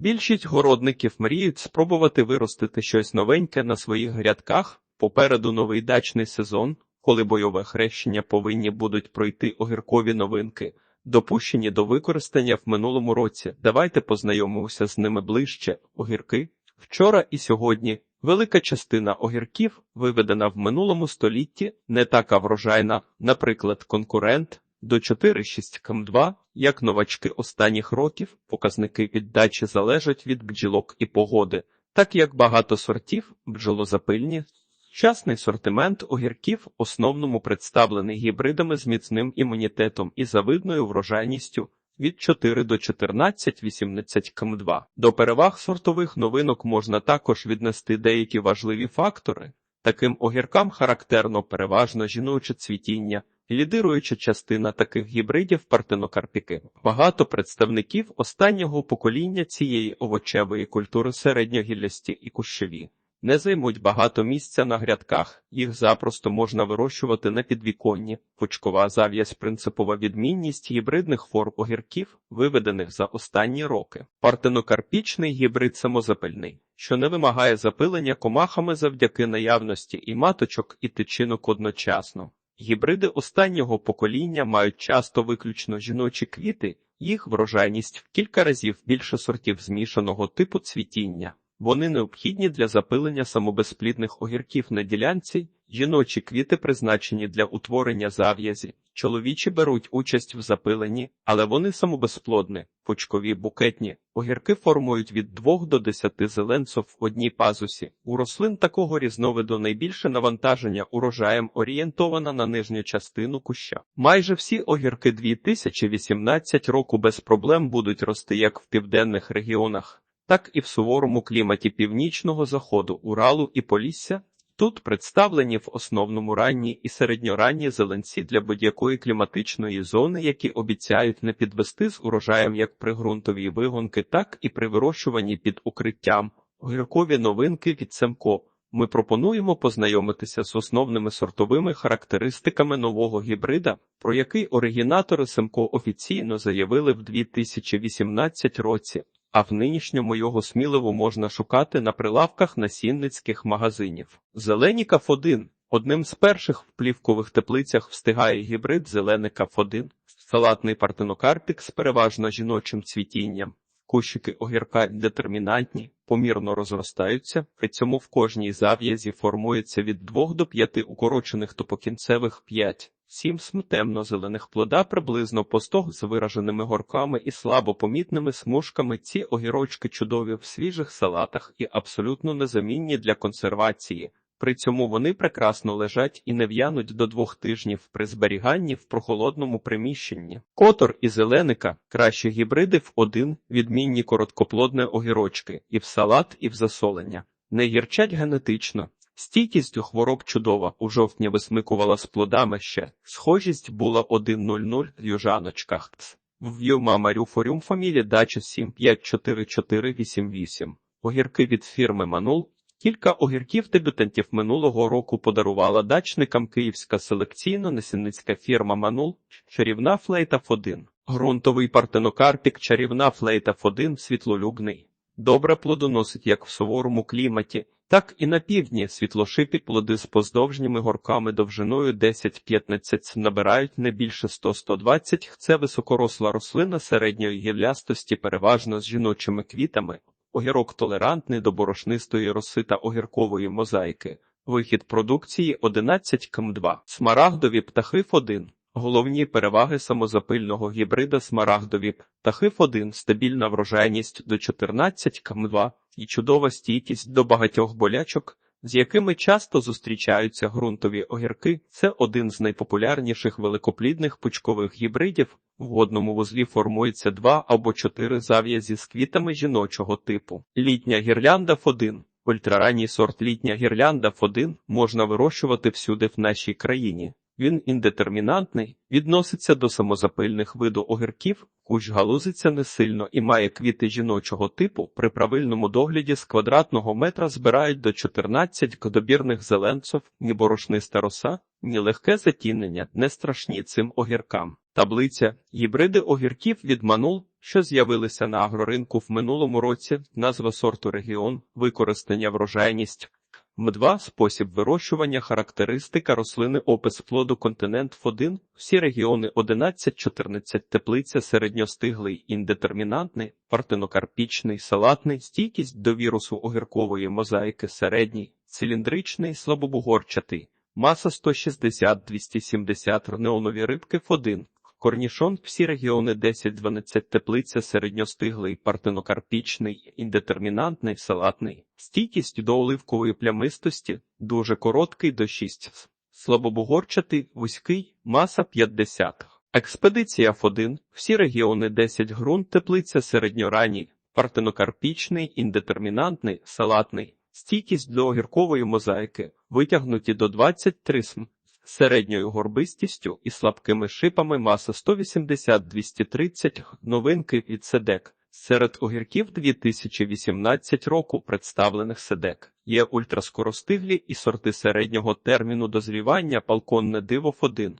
Більшість городників мріють спробувати виростити щось новеньке на своїх грядках. Попереду новий дачний сезон, коли бойове хрещення повинні будуть пройти огіркові новинки, допущені до використання в минулому році. Давайте познайомимося з ними ближче. Огірки вчора і сьогодні. Велика частина огірків, виведена в минулому столітті, не така врожайна, наприклад, конкурент до 4,6 км2, як новачки останніх років, показники віддачі залежать від бджілок і погоди, так як багато сортів бджолозапильні. Сучасний сортимент огірків основному представлений гібридами з міцним імунітетом і завидною врожайністю від 4 до 14-18 км2. До переваг сортових новинок можна також віднести деякі важливі фактори. Таким огіркам характерно переважно жіноче цвітіння, лідируюча частина таких гібридів партенокарпіки. Багато представників останнього покоління цієї овочевої культури середньогіллясті і кущові. Не займуть багато місця на грядках, їх запросто можна вирощувати на підвіконні. Пучкова зав'язь принципова відмінність гібридних форм огірків, виведених за останні роки. Партенокарпічний гібрид самозапильний, що не вимагає запилення комахами завдяки наявності і маточок, і тичинок одночасно. Гібриди останнього покоління мають часто виключно жіночі квіти, їх врожайність в кілька разів більше сортів змішаного типу цвітіння. Вони необхідні для запилення самобезплідних огірків на ділянці, жіночі квіти призначені для утворення зав'язі, чоловічі беруть участь в запиленні, але вони самобезплодні, пучкові букетні. Огірки формують від 2 до 10 зеленців в одній пазусі. У рослин такого різновиду найбільше навантаження урожаєм орієнтована на нижню частину куща. Майже всі огірки 2018 року без проблем будуть рости як в південних регіонах так і в суворому кліматі північного заходу Уралу і Полісся. Тут представлені в основному ранні і середньоранні зеленці для будь-якої кліматичної зони, які обіцяють не підвести з урожаєм як при ґрунтовій вигонки, так і при вирощуванні під укриттям. Огіркові новинки від Семко. Ми пропонуємо познайомитися з основними сортовими характеристиками нового гібрида, про який оригінатори Семко офіційно заявили в 2018 році а в нинішньому його сміливо можна шукати на прилавках насінницьких магазинів. Зелені Каф-1 Одним з перших в плівкових теплицях встигає гібрид зелений Каф-1, салатний партенокарпік з переважно жіночим цвітінням. Кущики огірка детермінантні, помірно розростаються, при цьому в кожній зав'язі формується від 2 до 5 укорочених топокінцевих 5. Сім см темно-зелених плода приблизно по 100 з вираженими горками і слабо помітними смужками. Ці огірочки чудові в свіжих салатах і абсолютно незамінні для консервації. При цьому вони прекрасно лежать і не в'януть до двох тижнів при зберіганні в прохолодному приміщенні. Котор і зеленика кращі гібриди в один, відмінні короткоплодне огірочки, і в салат, і в засолення. Не гірчать генетично. Стійкість до хвороб чудова, у жовтні висмикувала з плодами ще. Схожість була 1.00 в южаночках. В Юмамарю Форюм фамілі дача 754488. Огірки від фірми Манул. Кілька огірків дебютантів минулого року подарувала дачникам київська селекційно-насінницька фірма Манул, чарівна флейта Ф1. Грунтовий партенокарпік, чарівна флейта Ф1 світлолюбний. Добре плодоносить як в суворому кліматі, так і на півдні світлошипі плоди з поздовжніми горками довжиною 10-15 набирають не більше 100-120. Це високоросла рослина середньої гіллястості, переважно з жіночими квітами. Огірок толерантний до борошнистої роси та огіркової мозаїки. Вихід продукції 11 км2. Смарагдові птахи Ф1. Головні переваги самозапильного гібрида смарагдові птахи Ф1 стабільна врожайність до 14 км2 і чудова стійкість до багатьох болячок, з якими часто зустрічаються ґрунтові огірки. Це один з найпопулярніших великоплідних пучкових гібридів. В одному вузлі формується два або чотири зав'язі з квітами жіночого типу. Літня гірлянда Ф1 Ультраранній сорт літня гірлянда Ф1 можна вирощувати всюди в нашій країні. Він індетермінантний, відноситься до самозапильних виду огірків, кущ галузиться не сильно і має квіти жіночого типу. При правильному догляді з квадратного метра збирають до 14 кодобірних зеленців, ні борошниста роса, ні легке затінення, не страшні цим огіркам. Таблиця гібриди огірків від Манул, що з'явилися на агроринку в минулому році, назва сорту регіон, використання врожайність. М2 спосіб вирощування, характеристика рослини, опис плоду, континент F1, всі регіони 11-14, теплиця, середньостиглий, індетермінантний, партенокарпічний, салатний, стійкість до вірусу огіркової мозаїки, середній, циліндричний, слабобугорчатий, маса 160-270, неонові рибки F1. Корнішон, всі регіони 10-12, теплиця, середньостиглий, партенокарпічний, індетермінантний, салатний, стійкість до оливкової плямистості, дуже короткий до 6, слабобугорчатий, вузький, маса 50. Експедиція F1, всі регіони 10 ґрунт, теплиця, середньоранній, партенокарпічний, індетермінантний, салатний, стійкість до огіркової мозаїки, витягнуті до 23 см середньою горбистістю і слабкими шипами маса 180-230 новинки від седек. Серед огірків 2018 року представлених седек є ультраскоростиглі і сорти середнього терміну дозрівання балконне диво 1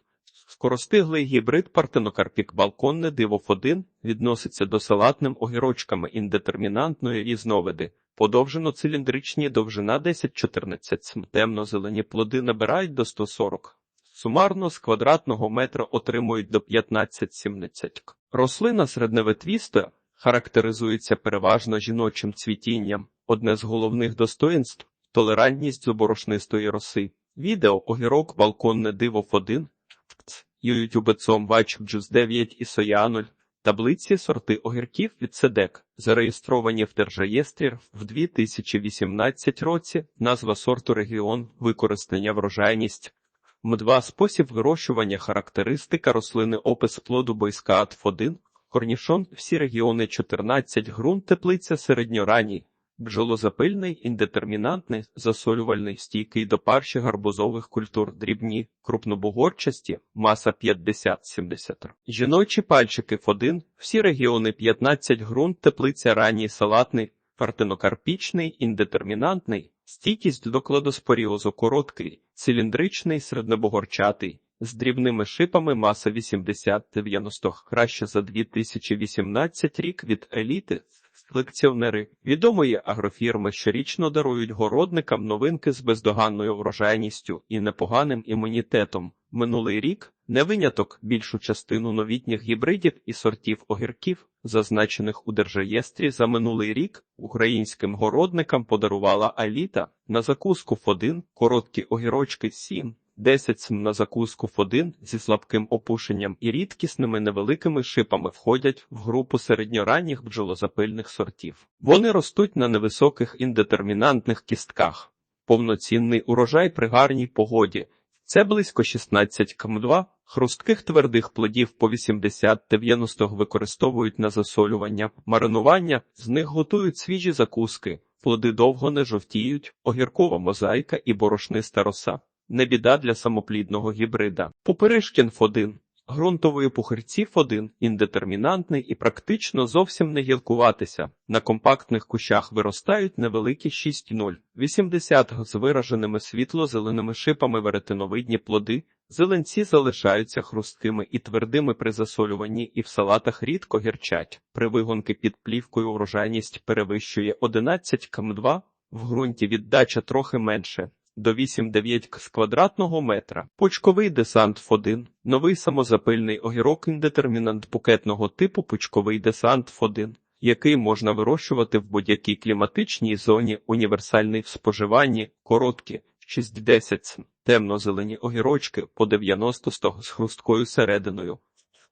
Скоростиглий гібрид партенокарпік балконне дивов 1 відноситься до салатним огірочками індетермінантної різновиди, подовжено циліндричні довжина 10-14 см, темно-зелені плоди набирають до 140 Сумарно з квадратного метра отримують до 15-17. Рослина середневитвіста характеризується переважно жіночим цвітінням. Одне з головних достоїнств толерантність до борошнистої роси. Відео огірок балконне диво 1 Ютюбецом Juice 9 і Соя 0 Таблиці сорти огірків від Седек, зареєстровані в Держреєстрі в 2018 році, назва сорту регіон, використання врожайність, М2 спосіб вирощування, характеристика рослини, опис плоду бойскаат 1 корнішон, всі регіони 14 ґрунт, теплиця, середньоранній, бджолозапильний, індетермінантний, засолювальний, стійкий до парші гарбузових культур, дрібні, крупнобугорчасті, маса 50-70. Жіночі пальчики F1, всі регіони 15 ґрунт, теплиця, ранній, салатний, партенокарпічний, індетермінантний, стійкість до кладоспоріозу короткий, циліндричний, середнобогорчатий, з дрібними шипами маса 80-90, краще за 2018 рік від еліти. Лекціонери відомої агрофірми щорічно дарують городникам новинки з бездоганною врожайністю і непоганим імунітетом. Минулий рік не виняток більшу частину новітніх гібридів і сортів огірків, зазначених у держреєстрі за минулий рік, українським городникам подарувала Аліта на закуску Ф1 короткі огірочки 7, 10 см на закуску Ф1 зі слабким опушенням і рідкісними невеликими шипами входять в групу середньоранніх бджолозапильних сортів. Вони ростуть на невисоких індетермінантних кістках. Повноцінний урожай при гарній погоді. Це близько 16 км2, хрустких твердих плодів по 80-90 використовують на засолювання, маринування, з них готують свіжі закуски, плоди довго не жовтіють, огіркова мозаїка і борошниста роса. Не біда для самоплідного гібрида. Поперишкін Ф1 Грунтової пухирці F1 індетермінантний і практично зовсім не гілкуватися. На компактних кущах виростають невеликі 6,0, 80 з вираженими світло-зеленими шипами веретиновидні плоди. Зеленці залишаються хрусткими і твердими при засолюванні і в салатах рідко гірчать. При вигонки під плівкою урожайність перевищує 11 км2, в ґрунті віддача трохи менше до 8-9 з квадратного метра. Почковий десант Ф1, новий самозапильний огірок індетермінант букетного типу Почковий десант Ф1, який можна вирощувати в будь-якій кліматичній зоні, універсальний в споживанні, короткі, 6-10 темно-зелені огірочки по 90 з хрусткою серединою.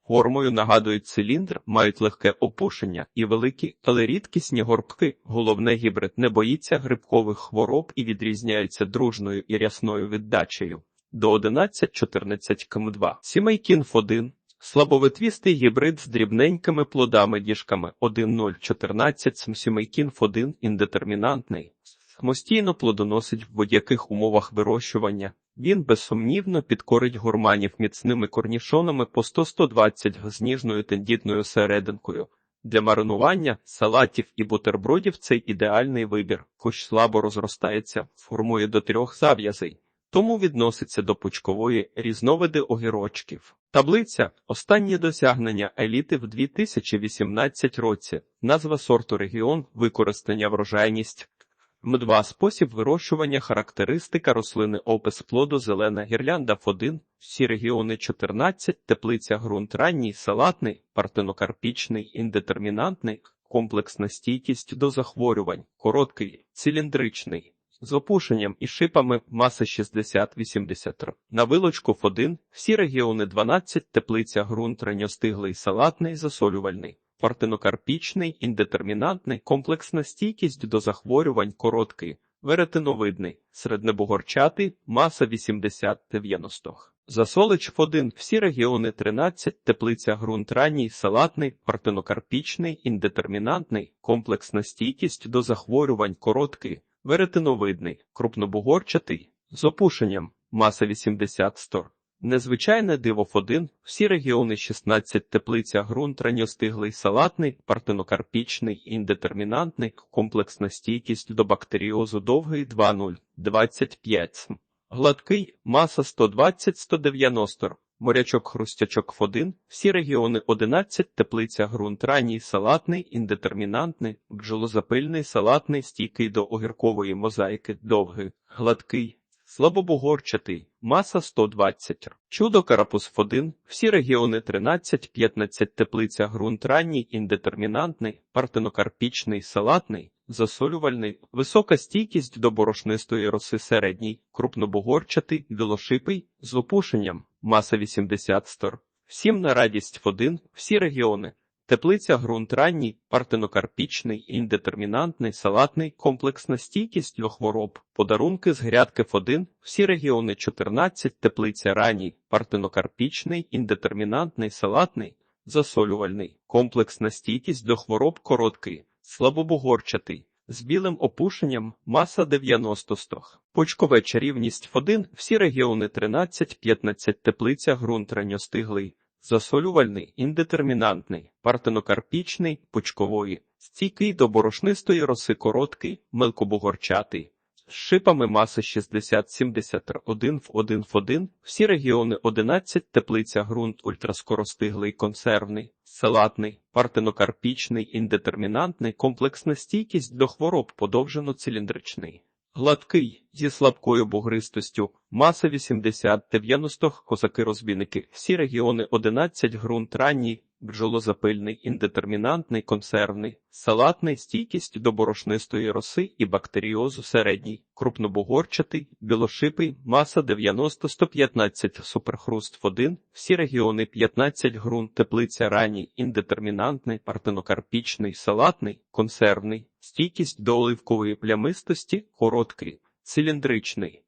Формою нагадують циліндр, мають легке опушення і великі, але рідкісні горбки. Головне гібрид не боїться грибкових хвороб і відрізняється дружною і рясною віддачею. До 11-14 км2. Сімейкін 1 Слабовитвістий гібрид з дрібненькими плодами діжками 1,014 Сімейкін 1 індетермінантний. Самостійно плодоносить в будь-яких умовах вирощування. Він безсумнівно підкорить гурманів міцними корнішонами по 100-120 з ніжною тендітною серединкою. Для маринування, салатів і бутербродів цей ідеальний вибір, хоч слабо розростається, формує до трьох зав'язей. тому відноситься до пучкової різновиди огірочків. Таблиця Останні досягнення еліти в 2018 році. Назва сорту регіон, використання врожайність. М2 спосіб вирощування, характеристика рослини, опис плоду, зелена гірлянда Ф1, всі регіони 14, теплиця ґрунт ранній, салатний, партенокарпічний, індетермінантний, комплексна стійкість до захворювань, короткий, циліндричний, з опушенням і шипами маси 60-80 На вилочку Ф1, всі регіони 12, теплиця ґрунт ранньостиглий, салатний, засолювальний. Партенокарпічний, індетермінантний, комплексна стійкість до захворювань короткий, веретиновидний, середнебугорчатий, маса 80-90. Засолич Ф1, всі регіони 13, теплиця ґрунт ранній, салатний, партенокарпічний, індетермінантний, комплексна стійкість до захворювань короткий, веретиновидний, крупнобугорчатий, з опушенням, маса 80 стор. Незвичайне диво Ф1, всі регіони 16, теплиця ґрунт ранньостиглий, салатний, партенокарпічний, індетермінантний, комплексна стійкість до бактеріозу довгий 2,0, 25 см. Гладкий, маса 120-190 Морячок хрустячок Ф1, всі регіони 11, теплиця ґрунт ранній, салатний, індетермінантний, бджолозапильний, салатний, стійкий до огіркової мозаїки, довгий, гладкий, слабобугорчатий, маса 120 Чудо карапус Ф1, всі регіони 13, 15, теплиця ґрунт ранній, індетермінантний, партенокарпічний, салатний, засолювальний, висока стійкість до борошнистої роси середній, крупнобугорчатий, білошипий, з опушенням, маса 80 стор. Всім на радість Ф1, всі регіони. Теплиця ґрунт ранній, партенокарпічний, індетермінантний, салатний, комплексна стійкість до хвороб, подарунки з грядки Ф1, всі регіони 14, теплиця ранній, партенокарпічний, індетермінантний, салатний, засолювальний, комплексна стійкість до хвороб короткий, слабобугорчатий, з білим опушенням, маса 90 стог. Почкова чарівність Ф1, всі регіони 13, 15, теплиця ґрунт ранньостиглий, засолювальний, індетермінантний, партенокарпічний, почкової, стійкий до борошнистої роси короткий, мелкобугорчатий, з шипами маси 60-71 в 1 в 1, всі регіони 11, теплиця ґрунт ультраскоростиглий, консервний, салатний, партенокарпічний, індетермінантний, комплексна стійкість до хвороб подовжено-циліндричний. Гладкий, зі слабкою бугристостю, маса 80-90, козаки-розбійники, всі регіони 11, ґрунт ранній, бджолозапильний, індетермінантний, консервний, салатний, стійкість до борошнистої роси і бактеріозу середній, крупнобугорчатий, білошипий, маса 90-115, суперхруст Ф1, всі регіони 15, ґрунт, теплиця ранній, індетермінантний, партенокарпічний, салатний, консервний, стійкість до оливкової плямистості, короткий, циліндричний,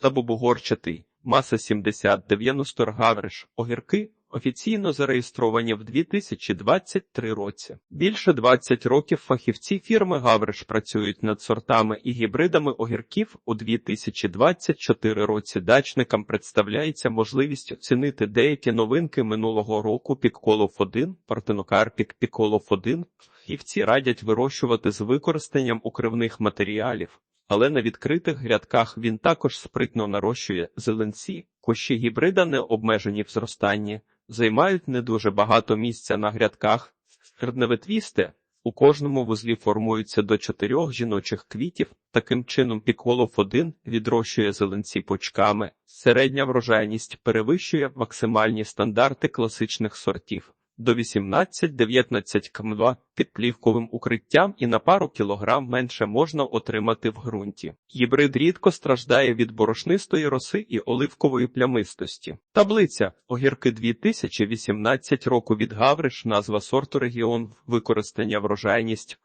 слабобугорчатий, маса 70-90 гавриш, огірки, офіційно зареєстровані в 2023 році. Більше 20 років фахівці фірми Гавриш працюють над сортами і гібридами огірків. У 2024 році дачникам представляється можливість оцінити деякі новинки минулого року Пікколов 1, Партенокарпік Пікколов 1. Фахівці радять вирощувати з використанням укривних матеріалів. Але на відкритих грядках він також спритно нарощує зеленці, кущі гібрида не обмежені в зростанні, займають не дуже багато місця на грядках. Сердневетвісте у кожному вузлі формуються до чотирьох жіночих квітів. Таким чином, піколов 1 відрощує зеленці почками. Середня врожайність перевищує максимальні стандарти класичних сортів до 18-19 км під плівковим укриттям і на пару кілограм менше можна отримати в ґрунті. Гібрид рідко страждає від борошнистої роси і оливкової плямистості. Таблиця огірки 2018 року від Гавриш, назва сорту регіон, використання врожайність.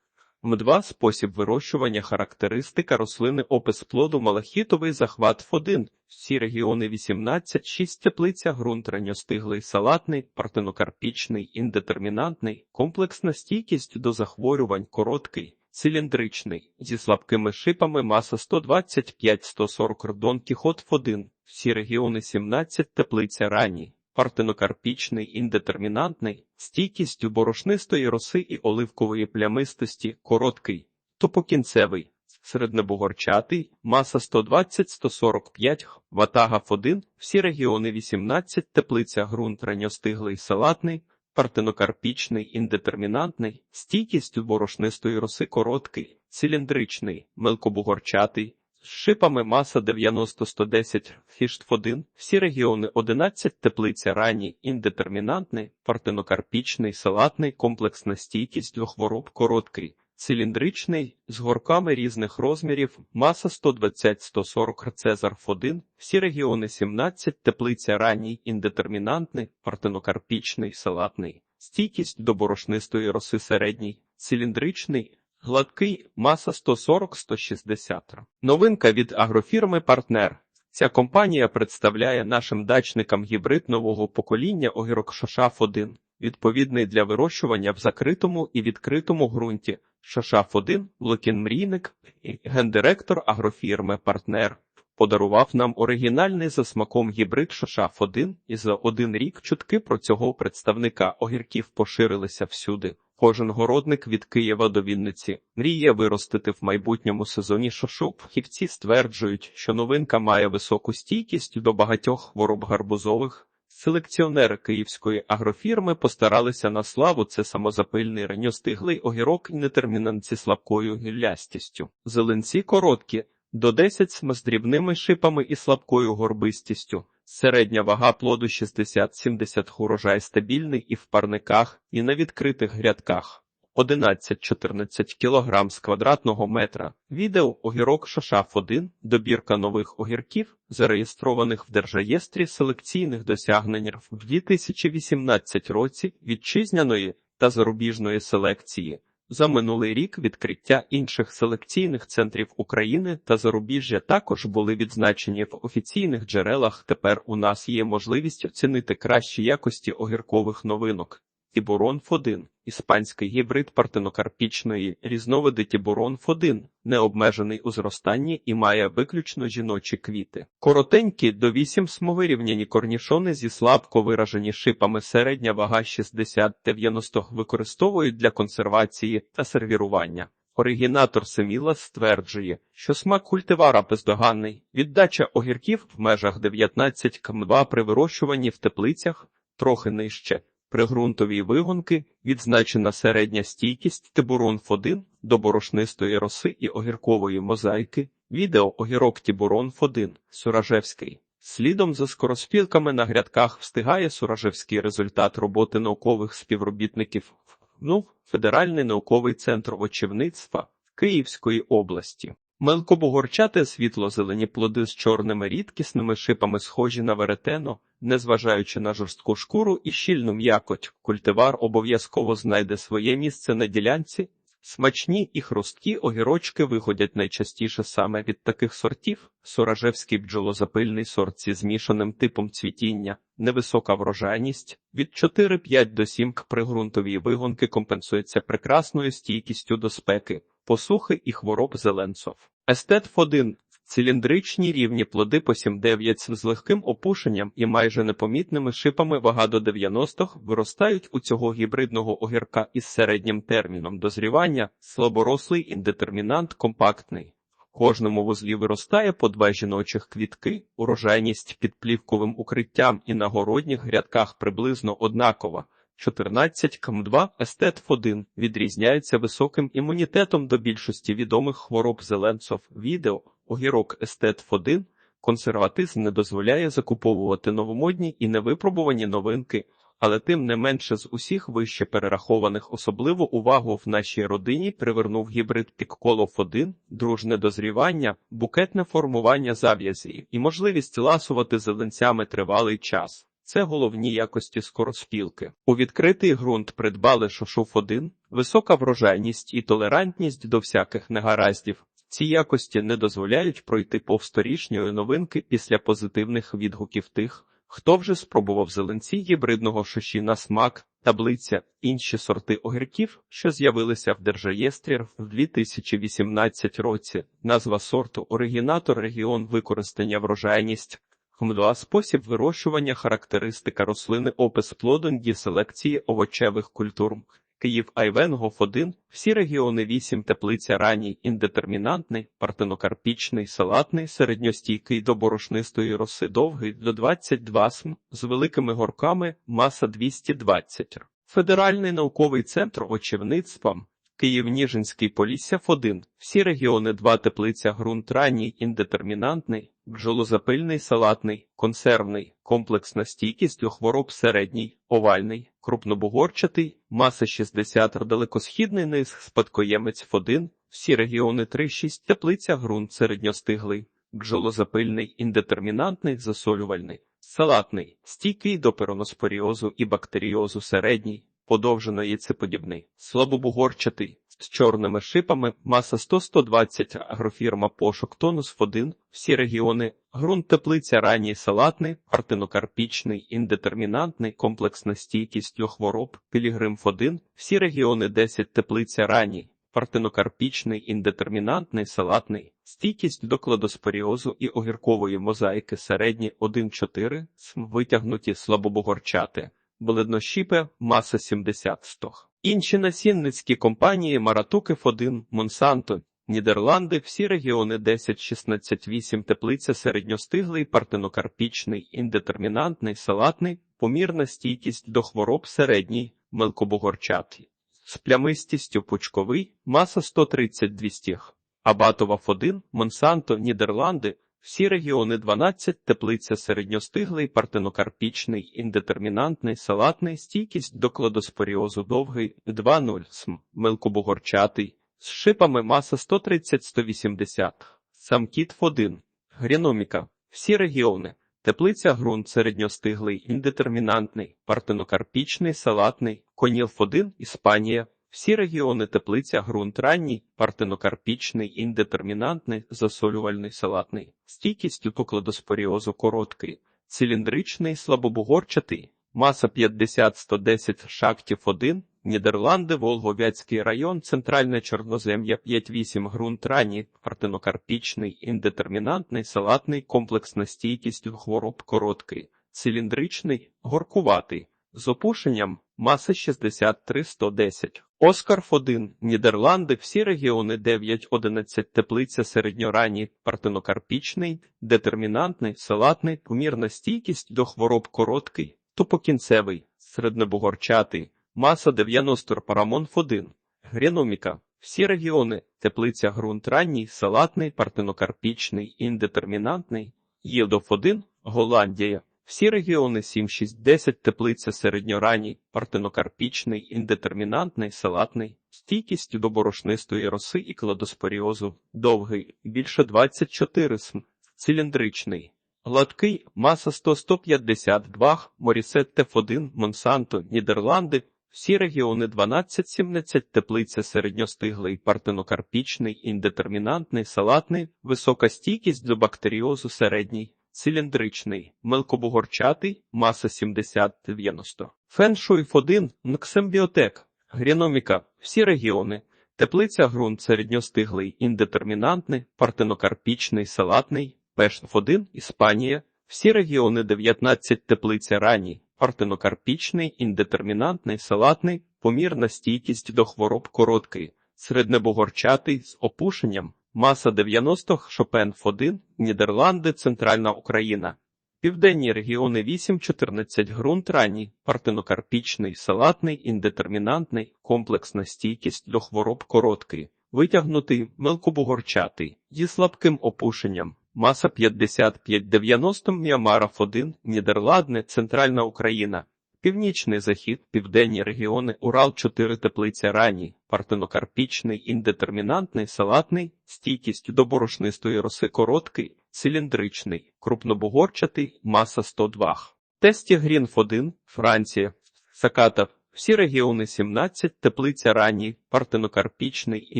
М2 спосіб вирощування, характеристика рослини, опис плоду, малахітовий захват Ф1, всі регіони 18, 6 теплиця, ґрунт ранньостиглий, салатний, партенокарпічний, індетермінантний, комплексна стійкість до захворювань, короткий, циліндричний, зі слабкими шипами, маса 125-140 Дон Кіхот Ф1, всі регіони 17, теплиця ранній партенокарпічний, індетермінантний, стійкістю борошнистої роси і оливкової плямистості, короткий, топокінцевий, середнебугорчатий, маса 120-145, ватага 1, всі регіони 18, теплиця ґрунт ранньостиглий салатний, партенокарпічний, індетермінантний, стійкість борошнистої роси короткий, циліндричний, мелкобугорчатий, з шипами маса 90-110, фіштф 1, всі регіони 11, теплиця ранній, індетермінантний, партенокарпічний, салатний, комплексна стійкість до хвороб короткий, циліндричний, з горками різних розмірів, маса 120-140, цезарф 1, всі регіони 17, теплиця ранній, індетермінантний, партенокарпічний, салатний, стійкість до борошнистої роси середній, циліндричний, Гладкий, маса 140-160. Новинка від агрофірми Партнер. Ця компанія представляє нашим дачникам гібрид нового покоління огірок Шашаф 1, відповідний для вирощування в закритому і відкритому ґрунті. Шашаф 1 Лукін Мрійник гендиректор агрофірми Партнер подарував нам оригінальний за смаком гібрид Шашаф 1 і за один рік чутки про цього представника огірків поширилися всюди. Кожен городник від Києва до Вінниці мріє виростити в майбутньому сезоні шошу. Фахівці стверджують, що новинка має високу стійкість до багатьох хвороб гарбузових. Селекціонери київської агрофірми постаралися на славу це самозапильний ранньостиглий огірок і нетермінанці слабкою гіллястістю. Зеленці короткі, до 10 см з дрібними шипами і слабкою горбистістю. Середня вага плоду 60-70 урожай стабільний і в парниках, і на відкритих грядках. 11-14 кг з квадратного метра. Відео огірок Шашаф 1, добірка нових огірків, зареєстрованих в Держреєстрі селекційних досягнень в 2018 році вітчизняної та зарубіжної селекції. За минулий рік відкриття інших селекційних центрів України та зарубіжжя також були відзначені в офіційних джерелах. Тепер у нас є можливість оцінити кращі якості огіркових новинок. Тібурон Ф1 – іспанський гібрид партенокарпічної різновиди Тібурон Ф1, не обмежений у зростанні і має виключно жіночі квіти. Коротенькі до 8 см вирівняні корнішони зі слабко виражені шипами середня вага 60-90 використовують для консервації та сервірування. Оригінатор Семіла стверджує, що смак культивара бездоганний, віддача огірків в межах 19 км2 при вирощуванні в теплицях трохи нижче. При ґрунтовій вигонки відзначена середня стійкість Тибурон Ф1 до борошнистої роси і огіркової мозаїки. Відео огірок Тібурон Ф1 Суражевський. Слідом за скороспілками на грядках встигає Суражевський результат роботи наукових співробітників ФНУ Федеральний науковий центр очівництва Київської області. Мелкобугорчате світло-зелені плоди з чорними рідкісними шипами схожі на веретено, незважаючи на жорстку шкуру і щільну м'якоть, культивар обов'язково знайде своє місце на ділянці. Смачні і хрусткі огірочки виходять найчастіше саме від таких сортів: соражевський бджолозапильний сорт зі змішаним типом цвітіння, невисока врожайність від 4-5 до 7 к при ґрунтовій вигонки компенсується прекрасною стійкістю до спеки, посухи і хвороб зеленцов. Естет 1 Циліндричні рівні плоди по 7-9 з легким опушенням і майже непомітними шипами вага до 90-х виростають у цього гібридного огірка із середнім терміном дозрівання, слаборослий індетермінант компактний. Кожному вузлі виростає по два жіночих квітки, урожайність під плівковим укриттям і на городніх грядках приблизно однакова. 14 КМ2 естет 1 відрізняється високим імунітетом до більшості відомих хвороб зеленцов. Відео огірок естет 1 консерватизм не дозволяє закуповувати новомодні і невипробувані новинки, але тим не менше з усіх вище перерахованих особливу увагу в нашій родині привернув гібрид Пікколов 1 дружне дозрівання, букетне формування зав'язі і можливість ласувати зеленцями тривалий час. Це головні якості скороспілки. У відкритий ґрунт придбали шошуф 1 висока врожайність і толерантність до всяких негараздів. Ці якості не дозволяють пройти повсторічньої новинки після позитивних відгуків тих, хто вже спробував зеленці гібридного шоші на смак, таблиця, інші сорти огірків, що з'явилися в Держреєстрі в 2018 році. Назва сорту оригінатор регіон використання врожайність. ХМ2 спосіб вирощування характеристика рослини опис плодоньді селекції овочевих культур. Київ Айвенгоф 1, всі регіони 8 теплиця ранній, індетермінантний, партенокарпічний, салатний, середньостійкий до борошнистої роси довгий до 22 см, з великими горками, маса 220 р. Федеральний науковий центр очівництва Київ-Ніжинський Полісся 1, всі регіони 2 теплиця ґрунт ранній, індетермінантний, бджолозапильний, салатний, консервний, комплексна стійкість у хвороб середній, овальний, крупнобугорчатий, маса 60 далекосхідний низ, спадкоємець 1, всі регіони 3-6 теплиця ґрунт середньостиглий, бджолозапильний, індетермінантний, засолювальний, салатний, стійкий до пероноспоріозу і бактеріозу середній, подовжено яйцеподібний, слабобугорчатий, з чорними шипами, маса 100-120, агрофірма пошук тонус в 1, всі регіони, ґрунт теплиця ранній салатний, партенокарпічний, індетермінантний, комплексна стійкість хвороб, пілігримф 1, всі регіони 10 теплиця ранній, партенокарпічний, індетермінантний, салатний, стійкість до кладоспоріозу і огіркової мозаїки середні 1-4, см витягнуті слабобугорчати, бледнощіпе, маса 70 стог. Інші насінницькі компанії Маратукив 1, Монсанто, Нідерланди, всі регіони 10, 16, 8, теплиця середньостиглий, партенокарпічний, індетермінантний, салатний, помірна стійкість до хвороб середній, мелкобугорчатий, з плямистістю пучковий, маса 130-200 стіг. Абатова 1, Монсанто, Нідерланди, всі регіони 12, теплиця середньостиглий, партенокарпічний, індетермінантний, салатний, стійкість до кладоспоріозу довгий, 2-0, см, мелкобугорчатий, з шипами маса 130-180, самкіт 1, гріноміка, всі регіони, теплиця ґрунт середньостиглий, індетермінантний, партенокарпічний, салатний, коніл 1, Іспанія, всі регіони теплиця ґрунт ранній, партенокарпічний, індетермінантний, засолювальний, салатний, стійкістю до кладоспоріозу короткий, циліндричний, слабобугорчатий, маса 50-110 шактів 1, Нідерланди, Волговецький район, Центральне Чорнозем'я 5-8 ґрунт ранній, партенокарпічний, індетермінантний, салатний, комплексна стійкість хвороб короткий, циліндричний, горкуватий, з опушенням маса 63-110. Оскарф 1, Нідерланди, всі регіони 9-11, теплиця середньоранній, партенокарпічний, детермінантний, салатний, помірна стійкість до хвороб короткий, тупокінцевий, середнобугорчатий, маса 90 парамонф 1, гріноміка, всі регіони, теплиця ґрунт ранній, салатний, партенокарпічний, індетермінантний, Євдоф 1, Голландія. Всі регіони 7-6-10, теплиця середньоранній, партенокарпічний, індетермінантний, салатний, стійкість до борошнистої роси і кладоспоріозу, довгий, більше 24 см, циліндричний, гладкий, маса 100-152, Морісет Теф1, Монсанто, Нідерланди, всі регіони 12-17, теплиця середньостиглий, партенокарпічний, індетермінантний, салатний, висока стійкість до бактеріозу середній, циліндричний, мелкобугорчатий, маса 70-90. Феншуйф 1, Нксембіотек, гріноміка, всі регіони, теплиця ґрунт середньостиглий, індетермінантний, партенокарпічний, салатний, Пешнф 1, Іспанія, всі регіони 19, теплиця ранній, партенокарпічний, індетермінантний, салатний, помірна стійкість до хвороб короткий, середнебугорчатий з опушенням, маса 90 Шопенф 1, Нідерланди, Центральна Україна. Південні регіони 8-14 ґрунт ранній, партенокарпічний, салатний, індетермінантний, комплексна стійкість до хвороб короткий, витягнутий, мелкобугорчатий, зі слабким опушенням, маса 55-90 Міамараф 1, Нідерландни, Центральна Україна. Північний захід, південні регіони, Урал 4 теплиця ранній, партенокарпічний, індетермінантний, салатний, стійкість до борошнистої роси короткий, циліндричний, крупнобугорчатий, маса 102. Тесті Грінф 1, Франція, Саката, всі регіони 17, теплиця ранній, партенокарпічний,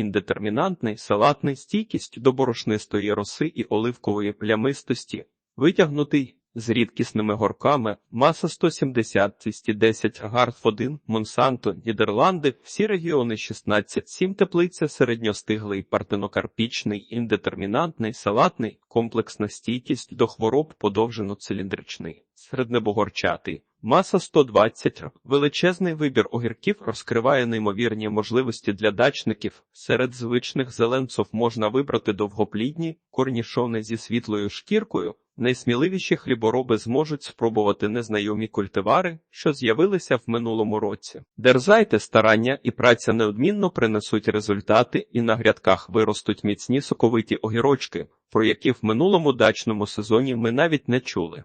індетермінантний, салатний, стійкість до борошнистої роси і оливкової плямистості, витягнутий, з рідкісними горками, маса 170-210 Гарф 1, Монсанто, Нідерланди, всі регіони 16, 7 теплиця середньостиглий, партенокарпічний, індетермінантний, салатний, комплексна стійкість до хвороб подовжено-циліндричний, середнебугорчатий, Маса 120. Величезний вибір огірків розкриває неймовірні можливості для дачників. Серед звичних зеленців можна вибрати довгоплідні, корнішони зі світлою шкіркою. Найсміливіші хлібороби зможуть спробувати незнайомі культивари, що з'явилися в минулому році. Дерзайте старання і праця неодмінно принесуть результати, і на грядках виростуть міцні соковиті огірочки, про які в минулому дачному сезоні ми навіть не чули.